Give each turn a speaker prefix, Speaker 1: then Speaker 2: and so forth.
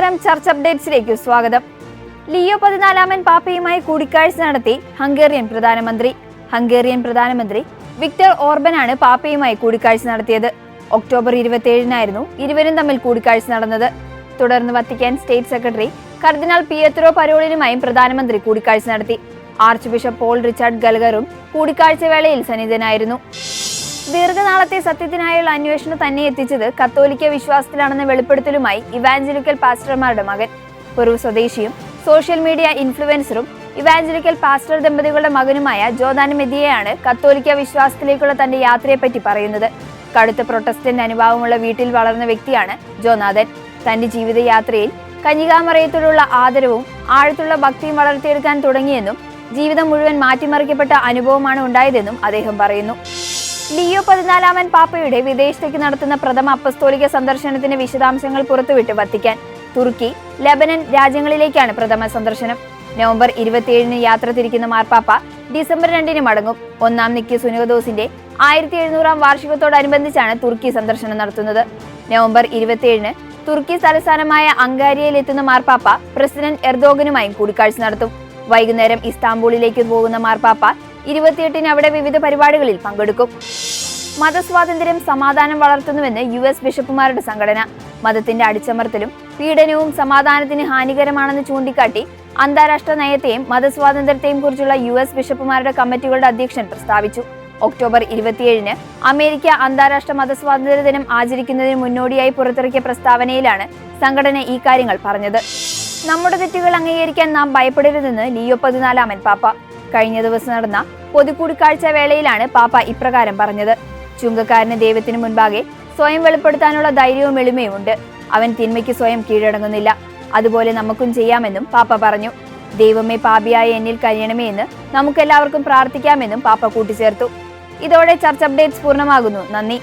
Speaker 1: ചർച്ച അപ്ഡേറ്റ്സിലേക്ക് സ്വാഗതം. ലിയോ പതിനാലാമൻ പാപ്പയുമായി കൂടിക്കാഴ്ച നടത്തി ഹംഗേറിയൻ പ്രധാനമന്ത്രി. ഹംഗേറിയൻ പ്രധാനമന്ത്രി വിക്ടർ ഓർബനാണ് പാപ്പയുമായി കൂടിക്കാഴ്ച നടത്തിയത്. ഒക്ടോബർ ഇരുപത്തിയേഴിനായിരുന്നു ഇരുവരും തമ്മിൽ കൂടിക്കാഴ്ച നടന്നത്. തുടർന്ന് വത്തിക്കാൻ സ്റ്റേറ്റ് സെക്രട്ടറി കർദിനാൾ പിയത്രോ പരോളിനുമായും പ്രധാനമന്ത്രി കൂടിക്കാഴ്ച നടത്തി. ആർച്ച് ബിഷപ്പ് പോൾ റിച്ചാർഡ് ഗൽഗറും കൂടിക്കാഴ്ച വേളയിൽ സന്നിധനായിരുന്നു. ദീർഘനാളത്തെ സത്യത്തിനായുള്ള അന്വേഷണം തന്നെ എത്തിച്ചത് കത്തോലിക്ക വിശ്വാസത്തിലാണെന്ന വെളിപ്പെടുത്തലുമായി ഇവാഞ്ചലിക്കൽ പാസ്റ്റർമാരുടെ മകൻ. പൊറു സ്വദേശിയും സോഷ്യൽ മീഡിയ ഇൻഫ്ലുവൻസറും ഇവാഞ്ചലിക്കൽ പാസ്റ്റർ ദമ്പതികളുടെ മകനുമായ ജോദാൻ മെദിയയാണ് കത്തോലിക്ക വിശ്വാസത്തിലേക്കുള്ള തന്റെ യാത്രയെപ്പറ്റി പറയുന്നത്. കടുത്ത പ്രൊട്ടസ്റ്റന്റ് അനുഭാവമുള്ള വീട്ടിൽ വളർന്ന വ്യക്തിയാണ് ജോനാഥൻ. തന്റെ ജീവിതയാത്രയിൽ കന്യകാമറയത്തോടുള്ള ആദരവും ആഴത്തുള്ള ഭക്തിയും വളർത്തിയെടുക്കാൻ തുടങ്ങിയെന്നും ജീവിതം മുഴുവൻ മാറ്റിമറിക്കപ്പെട്ട അനുഭവമാണ് ഉണ്ടായതെന്നും അദ്ദേഹം പറയുന്നു. ലിയോ പതിനാലാമൻ പാപ്പയുടെ വിദേശത്തേക്ക് നടത്തുന്ന പ്രഥമ അപ്പസ്തോലിക സന്ദർശനത്തിന്റെ വിശദാംശങ്ങൾ പുറത്തുവിട്ട് വത്തിക്കാൻ തുർക്കി ലബനൻ രാജ്യങ്ങളിലേക്കാണ് പ്രഥമ സന്ദർശനം. നവംബർ ഇരുപത്തിയേഴിന് യാത്ര തിരിക്കുന്ന മാർപ്പാപ്പ ഡിസംബർ രണ്ടിന് മടങ്ങും. ഒന്നാം നിക്കി സുനിയോദോസിന്റെ ആയിരത്തി എഴുന്നൂറാം വാർഷികത്തോടനുബന്ധിച്ചാണ് തുർക്കി സന്ദർശനം നടത്തുന്നത്. നവംബർ ഇരുപത്തിയേഴിന് തുർക്കി തലസ്ഥാനമായ അങ്കാരിയയിൽ എത്തുന്ന മാർപ്പാപ്പ പ്രസിഡന്റ് എർദോഗനുമായും കൂടിക്കാഴ്ച നടത്തും. വൈകുന്നേരം ഇസ്താംബൂളിലേക്ക് പോകുന്ന മാർപ്പാപ്പ ഇരുപത്തിയെട്ടിന് അവിടെ വിവിധ പരിപാടികളിൽ പങ്കെടുക്കും. മതസ്വാതന്ത്ര്യം സമാധാനം വളർത്തുന്നുവെന്ന് യു എസ് ബിഷപ്പുമാരുടെ സംഘടന. മതത്തിന്റെ അടിച്ചമർത്തലും പീഡനവും സമാധാനത്തിന് ഹാനികരമാണെന്ന് ചൂണ്ടിക്കാട്ടി അന്താരാഷ്ട്ര നയത്തെയും മതസ്വാതന്ത്ര്യത്തെയും കുറിച്ചുള്ള യു എസ് ബിഷപ്പുമാരുടെ കമ്മിറ്റികളുടെ അധ്യക്ഷൻ പ്രസ്താവിച്ചു. ഒക്ടോബർ ഇരുപത്തിയേഴിന് അമേരിക്ക അന്താരാഷ്ട്ര മതസ്വാതന്ത്ര്യ ദിനം ആചരിക്കുന്നതിന് മുന്നോടിയായി പുറത്തിറക്കിയ പ്രസ്താവനയിലാണ് സംഘടന ഈ കാര്യങ്ങൾ പറഞ്ഞത്. നമ്മുടെ തെറ്റുകൾ അംഗീകരിക്കാൻ നാം ഭയപ്പെടരുതെന്ന് ലിയോ പതിനാലാമൻ പാപ്പ. കഴിഞ്ഞ ദിവസം നടന്ന പൊതുകൂടിക്കാഴ്ച വേളയിലാണ് പാപ്പ ഇപ്രകാരം പറഞ്ഞത്. ചുങ്കക്കാരന് ദൈവത്തിന് മുൻപാകെ സ്വയം വെളിപ്പെടുത്താനുള്ള ധൈര്യവും എളിമയും ഉണ്ട്. അവൻ തിന്മയ്ക്ക് സ്വയം കീഴടങ്ങുന്നില്ല. അതുപോലെ നമുക്കും ചെയ്യാമെന്നും പാപ്പ പറഞ്ഞു. ദൈവമേ പാപിയായ എന്നിൽ കഴിയണമേ എന്ന് നമുക്കെല്ലാവർക്കും പ്രാർത്ഥിക്കാമെന്നും പാപ്പ കൂട്ടിച്ചേർത്തു. ഇതോടെ ചർച്ച അപ്ഡേറ്റ്സ് പൂർണമാകുന്നു. നന്ദി.